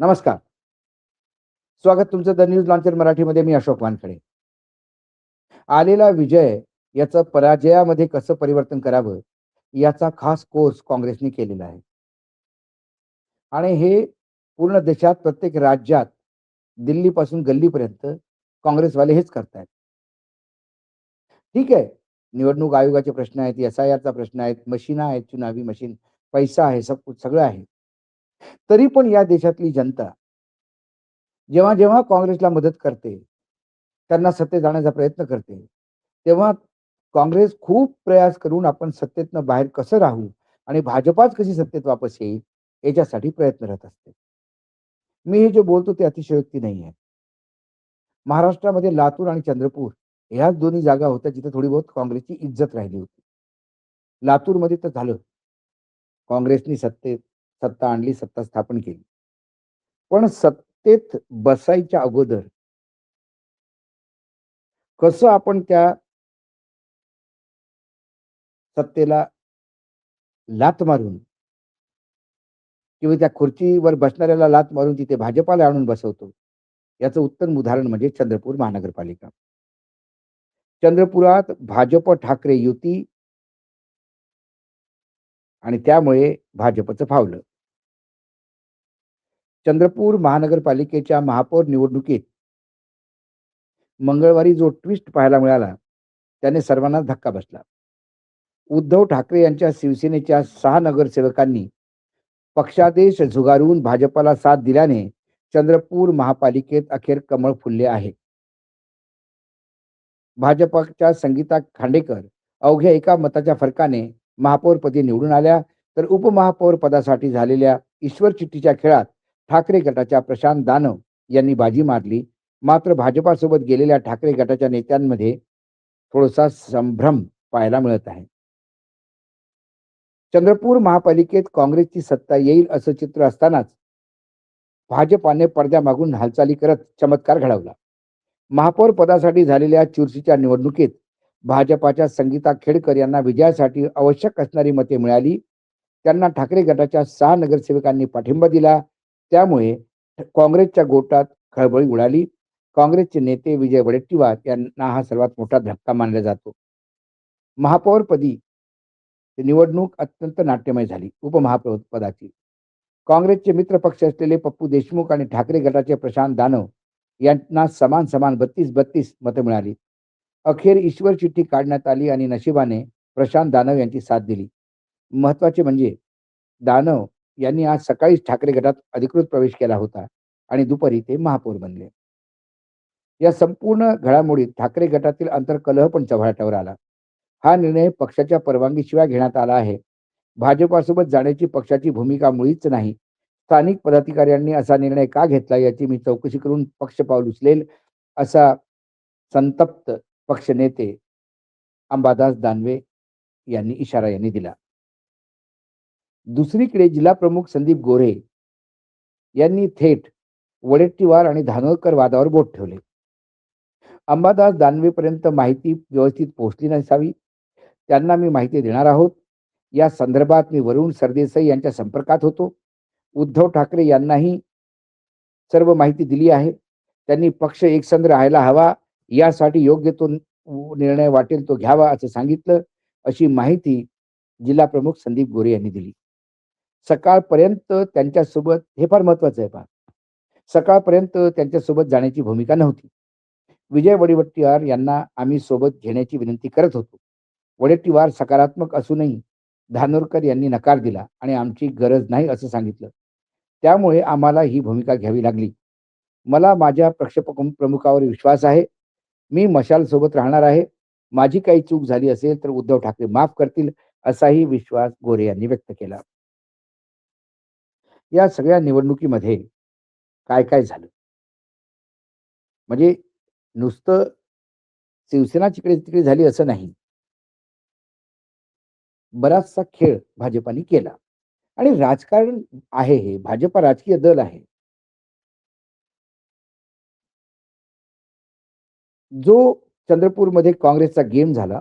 नमस्कार. स्वागत तुमचं द न्यूज लॉन्चर मराठीमध्ये मी अशोक वानखडे. आलेला विजय याचं पराजयामध्ये कसं परिवर्तन करावं याचा खास कोर्स काँग्रेसने केलेला आहे. आणि हे पूर्ण देशात प्रत्येक राज्यात दिल्लीपासून गल्लीपर्यंत काँग्रेसवाले हेच करतायत. ठीक आहे निवडणूक आयोगाचे प्रश्न आहेत एस आय आरचा प्रश्न आहेत मशीन आहेत चुनावी मशीन पैसा आहे सब सगळं आहे. तरी पण या देशातली जनता जेव्हा जेव्हा काँग्रेसला मदत करते त्यांना सत्तेत जाण्याचा प्रयत्न करते तेव्हा काँग्रेस खूप प्रयास करून आपण सत्तेतनं बाहेर कसं राहू आणि भाजपाच कशी सत्तेत वापस येईल याच्यासाठी प्रयत्नरत असते. मी हे जे बोलतो ते अतिशयोक्ती नाही आहे. महाराष्ट्रामध्ये लातूर आणि चंद्रपूर ह्याच दोन्ही जागा होत्या जिथे थोडी बहुत काँग्रेसची इज्जत राहिली होती. लातूरमध्ये तर झालं. काँग्रेसनी सत्तेत सत्ता आणली सत्ता स्थापन केली. पण सत्तेत बसायच्या अगोदर कसं आपण त्या सत्तेला लात मारून किंवा त्या खुर्चीवर बसणाऱ्याला लात मारून तिथे भाजपाला आणून बसवतो याचं उत्तम उदाहरण म्हणजे चंद्रपूर महानगरपालिका. चंद्रपुरात भाजप ठाकरे युती आणि त्यामुळे भाजपचं फावलं. चंद्रपूर महानगरपालिकेच्या महापौर निवडणुकीत मंगळवारी जो ट्विस्ट पाहायला मिळाला त्याने सर्वांना धक्का बसला. उद्धव ठाकरे यांच्या शिवसेनेच्या सहा नगरसेवकांनी पक्षादेश झुगारून भाजपाला साथ दिल्याने चंद्रपूर महापालिकेत अखेर कमळ फुलले आहे. भाजपच्या संगीता खांडेकर अवघ्या एका मताच्या फरकाने महापौरपदी निवडून आल्या तर उपमहापौर पदासाठी झालेल्या ईश्वर चिठ्ठीच्या खेळात ठाकरे गटाच्या प्रशांत दानव यांनी बाजी मारली. मात्र भाजपासोबत गेलेल्या ठाकरे गटाच्या नेत्यांमध्ये थोडासा संभ्रम पाहायला मिळत आहे. चंद्रपूर महापालिकेत काँग्रेसची सत्ता येईल असं चित्र असतानाच भाजपाने पडद्यामागून हालचाली करत चमत्कार घडवला. महापौर पदासाठी झालेल्या चुरशीच्या निवडणुकीत भाजपाच्या संगीता खेडकर यांना विजयासाठी आवश्यक असणारी मते मिळाली. त्यांना ठाकरे गटाच्या सहा नगरसेवकांनी पाठिंबा दिला. त्यामुळे काँग्रेसच्या गोटात खळबळी उडाली. काँग्रेसचे नेते विजय वडेट्टीवार यांना हा सर्वात मोठा धक्का मानला जातो. महापौरपदी निवडणूक अत्यंत नाट्यमय झाली. उपमहापौर पदाची काँग्रेसचे मित्र पक्ष असलेले पप्पू देशमुख आणि ठाकरे गटाचे प्रशांत दानव यांना समान समान बत्तीस बत्तीस मतं मिळाली. अखेर ईश्वर चिठ्ठी काढण्यात आली आणि नशिबाने प्रशांत दानव यांची साथ दिली. महत्त्वाचे म्हणजे दानव यांनी आज सकाळीच ठाकरे गटात अधिकृत प्रवेश केला होता आणि दुपारी ते महापौर बनले. या संपूर्ण घडामोडीत ठाकरे गटातील अंतर्कलह पण चव्हाट्यावर आला. हा निर्णय पक्षाच्या परवानगीशिवाय घेण्यात आला आहे. भाजपासोबत जाण्याची पक्षाची भूमिका मुळीच नाही. स्थानिक पदाधिकाऱ्यांनी असा निर्णय का घेतला याची मी चौकशी करून पक्ष पाऊल उचलेल असा संतप्त पक्षनेते अंबादास दानवे यांनी इशारा यांनी दिला. दुसरीकडे जिल्हा प्रमुख संदीप गोरे यांनी थेट वडेट्टीवार आणि धानोरकर वादावर बोट ठेवले. अंबादास दानवेपर्यंत माहिती व्यवस्थित पोहोचली नसावी त्यांना मी माहिती देणार आहोत. या संदर्भात मी वरुण सरदेसाई यांच्या संपर्कात होतो. उद्धव ठाकरे यांनाही सर्व माहिती दिली आहे. त्यांनी पक्ष एकसंध राहायला हवा. यासाठी योग्य तो निर्णय वाटेल तो घ्यावा असं सांगितलं अशी माहिती जिल्हा प्रमुख संदीप गोरे यांनी दिली. सकाळपर्यंत त्यांच्यासोबत हे फार महत्वाचं आहे पहा. सकाळपर्यंत त्यांच्यासोबत जाण्याची भूमिका नव्हती. विजय वडेवट्टीवार यांना आम्ही सोबत घेण्याची विनंती करत होतो. वडेट्टीवार सकारात्मक असूनही धानोरकर यांनी नकार दिला आणि आमची गरज नाही असं सांगितलं. त्यामुळे आम्हाला ही भूमिका घ्यावी लागली. मला माझ्या प्रक्षेपक प्रमुखावर विश्वास आहे. मी मशाल सोबत राहणार आहे. माझी काही चूक झाली असेल तर उद्धव ठाकरे माफ करतील असाही विश्वास गोरे यांनी व्यक्त केला. या सगळ्या निवडणुकीमध्ये काय काय झालं? म्हणजे नुसतं शिवसेना तिकडे तिकडे झाली असं नाही. बराचसा खेळ भाजपाने केला. आणि राजकारण आहे हे. भाजपा राजकीय दल आहे. जो चंद्रपूरमध्ये काँग्रेसचा गेम झाला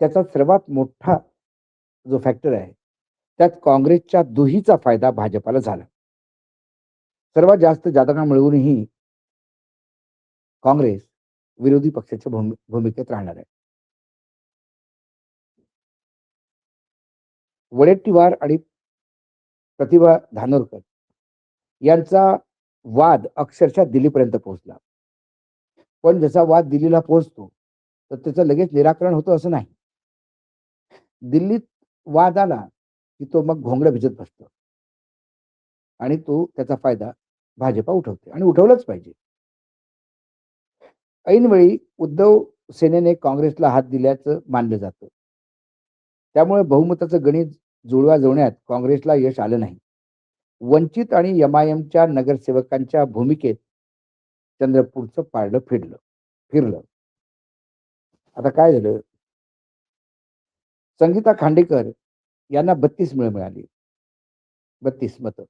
त्याचा सर्वात मोठा जो फॅक्टर आहे त्यात काँग्रेसच्या दुहीचा फायदा भाजपाला झाला. सर्वात जास्त जागा मिळवूनही काँग्रेस विरोधी पक्षाच्या भूमि भूमिकेत राहणार आहे. वडेट्टीवार आणि प्रतिभा धानोरकर यांचा वाद अक्षरशः दिल्लीपर्यंत पोहोचला. पण जसा वाद दिल्लीला पोहोचतो तर त्याचं लगेच निराकरण होतं असं नाही. दिल्लीत वाद आला की तो मग घोंगड्या भिजत बसतो. आणि तो त्याचा फायदा भाजपा उठवते आणि उठवलंच पाहिजे. ऐनवेळी उद्धव सेनेने काँग्रेसला हात दिल्याचं मानलं जातं. त्यामुळे बहुमताचं गणित जुळवा जुळण्यात काँग्रेसला यश आलं नाही. वंचित आणि एमआयएमच्या नगरसेवकांच्या भूमिकेत चंद्रपूरचं पारडं फिरलं फिरलं. आता काय झालं? संगीता खांडेकर यांना बत्तीस मिळ मिळाली. बत्तीस मतं.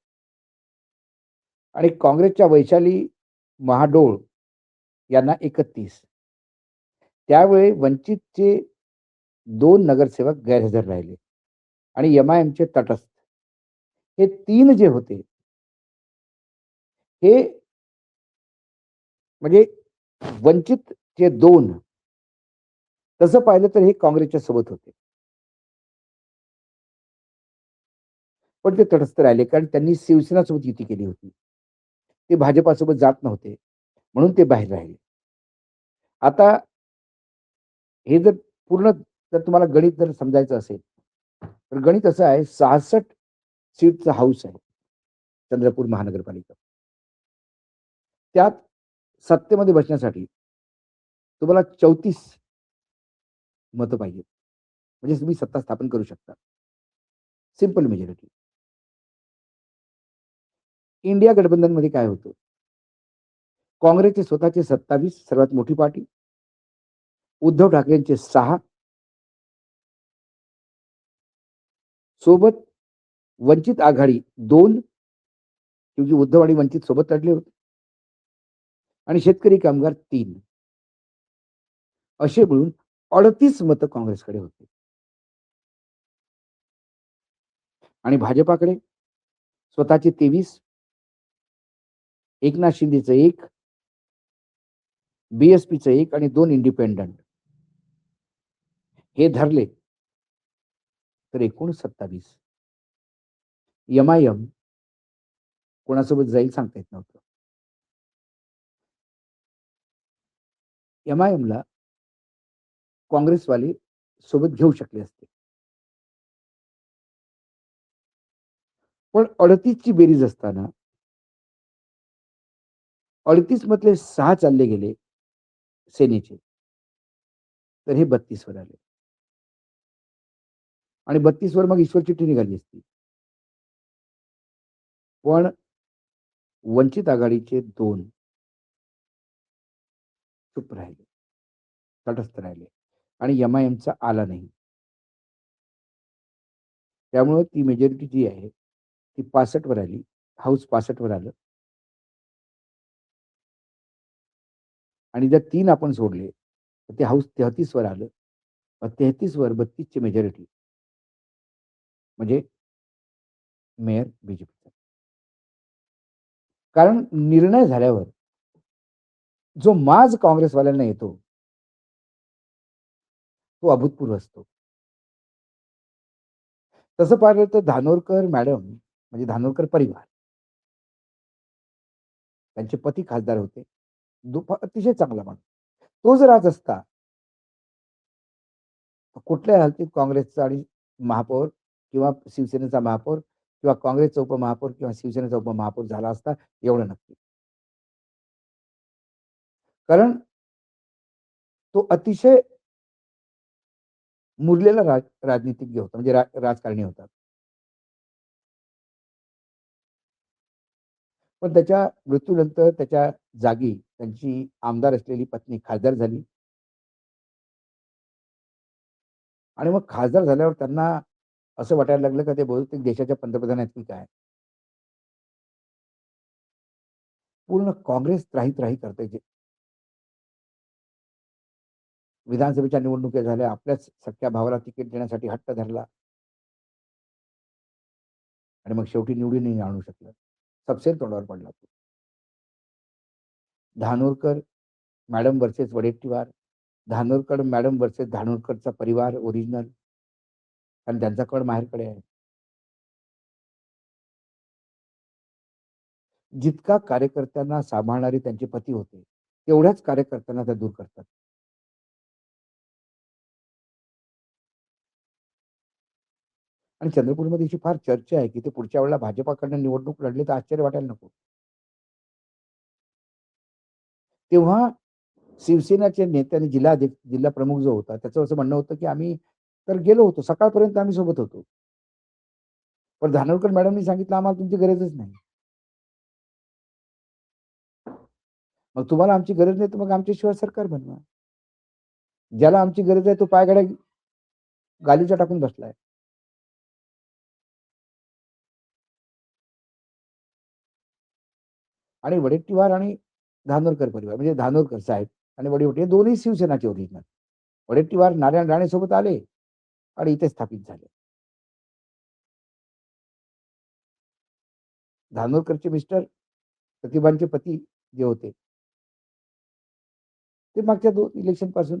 आणि काँग्रेसच्या वैशाली महाडोळ यांना एकतीस. त्यावेळी वंचितचे दोन नगरसेवक गैरहजर राहिले आणि एम आय एमचे तटस्थ. हे तीन जे होते हे म्हणजे वंचित जे दोन तसं पाहिलं तर हे काँग्रेसच्या सोबत होते. पण ते तटस्थ राहिले कारण त्यांनी शिवसेनासोबत युती केली होती. ते भाजपासोबत जात नव्हते म्हणून ते बाहेर राहिले. आता हे जर पूर्ण जर तुम्हाला गणित जर समजायचं असेल तर गणित असं आहे सहासष्ट सीटचं हाऊस आहे चंद्रपूर महानगरपालिका. त्यात सत्तेमध्ये बसण्यासाठी तुम्हाला चौतीस मतं पाहिजेत. म्हणजे तुम्ही सत्ता स्थापन करू शकता. सिंपल मेजॉरिटी इंडिया गठबंधनमध्ये काय होतं? काँग्रेसचे स्वतःचे सत्तावीस सर्वात मोठी पार्टी. उद्धव ठाकरेंचे सहा. सोबत वंचित आघाडी दोन. क्योंकि उद्धव आणि वंचित सोबत लढले होते. आणि शेतकरी कामगार तीन. असे मिळून अडतीस मतं काँग्रेसकडे होते. आणि भाजपाकडे स्वतःचे तेवीस एकनाथ शिंदेचं एक बीएसपीचं एक आणि दोन इंडिपेंडंट. हे धरले तर एकूण सत्तावीस. एम आय एम कोणासोबत जाईल सांगता येत नव्हतं. एम आय एमला काँग्रेसवाले सोबत घेऊ शकले असते. पण अडतीसची बेरीज असताना अडतीस मधले सहा चालले गेले सेनेचे. तर हे बत्तीस वर आले. आणि बत्तीसवर मग ईश्वर चिठ्ठी निघाली असती. पण वंचित आघाडीचे दोन चुप राहिले. तटस्थ राहिले आणि यमायमचा आला नाही. त्यामुळं ती मेजॉरिटी जी आहे ती पासष्ट वर आली. हाऊस पासष्ट वर आलं. आणि जर तीन आपण सोडले तर ते हाऊस तेहतीस वर आलं. तेहतीसवर बत्तीसची मेजॉरिटी म्हणजे मेयर बीजेपीचा कारण निर्णय झाल्यावर जो माज काँग्रेसवाल्यांना येतो तो अभूतपूर्व असतो. तसं पाहिलं तर धानोरकर मॅडम म्हणजे धानोरकर परिवार त्यांचे पती खासदार होते. अतिशय चांगला माणूस. तो जर आज असता कुठल्या हालतीत काँग्रेसचा आणि महापौर किंवा शिवसेनेचा महापौर किंवा काँग्रेसचा उपमहापौर किंवा शिवसेनेचा उपमहापौर झाला असता एवढं नक्की. कारण तो अतिशय मुरलेला राज राजनीतिज्ञ होता म्हणजे रा, राजकारणी होता. पण त्याच्या मृत्यूनंतर त्याच्या जागी त्यांची आमदार असलेली पत्नी खासदार झाली. आणि मग खासदार झाल्यावर त्यांना असं वाटायला लागलं का ते बहुतेक देशाच्या पंतप्रधान आहेत की काय? पूर्ण काँग्रेस त्राही त्राही करते विधानसभेच्या निवडणुका झाल्या आपल्याच सख्या भावाला तिकीट देण्यासाठी हट्ट धरला. आणि मग शेवटी निवडूनही आणू शकलं. सबसेल तोंडावर पडला तो. Dhanorkar madam versus Vadettiwar. Dhanorkar madam versus धानोरकरचा परिवार ओरिजिनल कारण त्यांचा कड माहेरकडे आहे. जितका कार्यकर्त्यांना सांभाळणारे त्यांचे पती होते तेवढ्याच कार्यकर्त्यांना त्या दूर करतात. आणि चंद्रपूरमध्ये अशी फार चर्चा आहे की ते पुढच्या वेळेला भाजपाकडनं निवडणूक लढले तर आश्चर्य वाटायला नको. तेव्हा शिवसेनाच्या नेत्याने जिल्हा जिल्हा प्रमुख जो होता त्याचं असं म्हणणं होतं की आम्ही तर गेलो होतो सकाळपर्यंत आम्ही सोबत होतो. पण धानोरकर मॅडमनी सांगितलं आम्हाला तुमची गरजच नाही. मग तुम्हाला आमची गरज नाही तर मग आमच्याशिवाय सरकार बनवा. ज्याला आमची गरज आहे तो पायगाड्या गालीचा टाकून बसलाय. आणि वडेट्टीवार आणि धानोरकर परिवार म्हणजे धानोरकर साहेब आणि वडेवटे दोन्ही शिवसेनाचे ओरिजिनल वडेट्टीवार नारायण राणेसोबत आले आणि इथे स्थापित झाले. धानोरकरचे मिस्टर प्रतिभांचे पती जे होते ते मागच्या दोन इलेक्शनपासून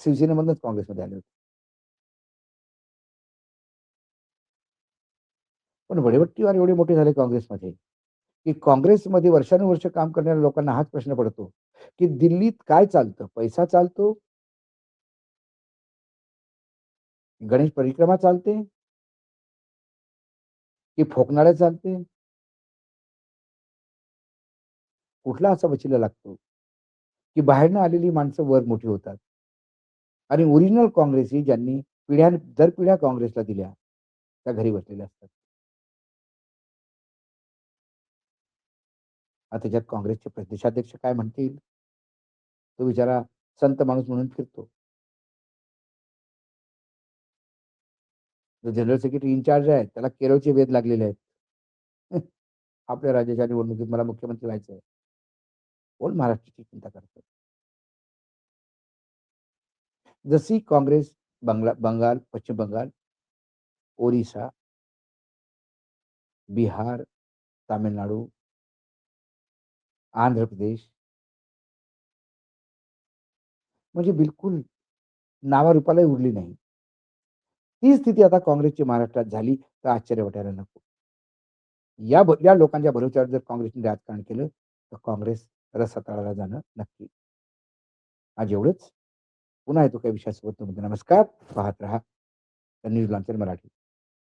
शिवसेनेमधूनच काँग्रेसमध्ये आले होते. पण वडेवट्टीवार एवढे मोठे झाले काँग्रेसमध्ये की काँग्रेसमध्ये वर्षानुवर्ष काम करणाऱ्या लोकांना हाच प्रश्न पडतो की दिल्लीत काय चालतं? पैसा चालतो? गणेश परिक्रमा चालते? की फोकनाड्या चालते? कुठला असा वचिला लागतो? की बाहेरनं आलेली माणसं वर मोठी होतात. आणि ओरिजिनल काँग्रेस ही ज्यांनी पिढ्या दर पिढ्या काँग्रेसला दिल्या त्या घरी बसलेल्या असतात. आता त्याच्यात काँग्रेसचे प्रदेशाध्यक्ष काय म्हणतील? तो बिचारा संत माणूस म्हणून फिरतो. जो जनरल सेक्रेटरी इन्चार्ज आहे त्याला केरळचे वेध लागलेले आहेत. आपल्या राज्याच्या निवडणुकीत मला मुख्यमंत्री व्हायचं आहे कोण महाराष्ट्राची चिंता करतो? जशी काँग्रेस बंगला बंगाल पश्चिम बंगाल ओरिसा बिहार तामिळनाडू आंध्र प्रदेश. म्हणजे बिलकुल नावारूपालाही उरली नाही. ती स्थिती आता काँग्रेसची महाराष्ट्रात झाली तर आश्चर्य वाटायला नको. या या लोकांच्या भरोश्यावर जर काँग्रेसने राजकारण केलं तर काँग्रेस रसातळाला जाणं नक्की. आज एवढंच. पुन्हा येतो काही विषयासोबत नमस्कार. पाहत राहा. News launcher Marathi.